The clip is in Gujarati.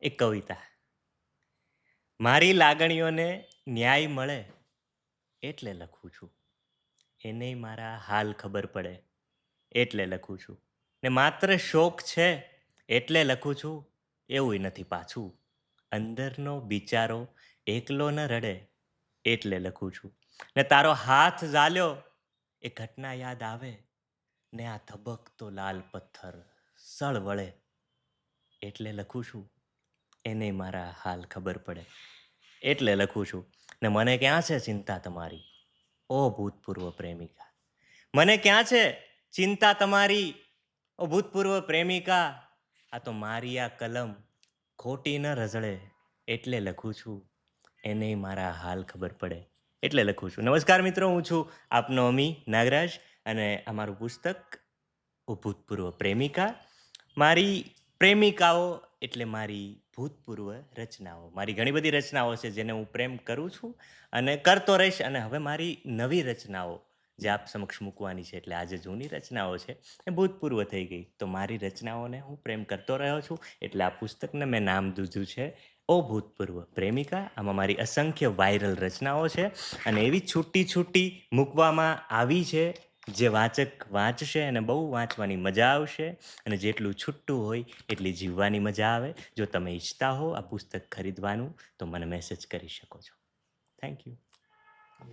એક કવિતા. મારી લાગણીઓને ન્યાય મળે એટલે લખું છું. એને મારા હાલ ખબર પડે એટલે લખું છું. ને માત્ર શોખ છે એટલે લખું છું. એવું નથી પાછું. અંદરનો બિચારો એકલો ન રડે એટલે લખું છું. ને તારો હાથ ઝાલ્યો, એ ઘટના યાદ આવે. ને આ ધબકતો લાલ પથ્થર સળ વળે એટલે લખું છું. એને મારા હાલ ખબર પડે. એટલે લખું છું, ને મને ક્યાં છે ચિંતા તમારી, ઓ ભૂતપૂર્વ પ્રેમિકા? મને ક્યાં છે ચિંતા તમારી, ઓ ભૂતપૂર્વ પ્રેમિકા? આ તો મારી આ કલમ ખોટી ન રઝળે. એટલે લખું છું, એને મારા હાલ ખબર પડે. એટલે લખું છું. નમસ્કાર મિત્રો, હું છું આપનો અમી નાગરાજ અને અમારું પુસ્તક ભૂતપૂર્વ પ્રેમિકા. મારી પ્રેમિકાઓ એટલે મારી ભૂતપૂર્વ રચનાઓ. મારી ઘણી બધી રચનાઓ છે જેને હું પ્રેમ કરું છું અને કરતો રહીશ અને હવે મારી નવી રચનાઓ જે આપ સમક્ષ મૂકવાની છે, એટલે આજે જૂની રચનાઓ છે, એ ભૂતપૂર્વ થઈ ગઈ. તો મારી રચનાઓને હું પ્રેમ કરતો રહ્યો છું, એટલે આ પુસ્તકને મેં નામ દીધું છે, ઓ ભૂતપૂર્વ પ્રેમિકા. આમાં મારી અસંખ્ય વાયરલ રચનાઓ છે અને એવી છૂટી છૂટી મૂકવામાં આવી છે જે વાચક વાંચશે અને બહુ વાંચવાની મજા આવશે અને જેટલું છૂટું હોય એટલી જીવવાની મજા આવે. જો તમે ઈચ્છતા હો આ પુસ્તક ખરીદવાનું, તો મને મેસેજ કરી શકો છો. Thank you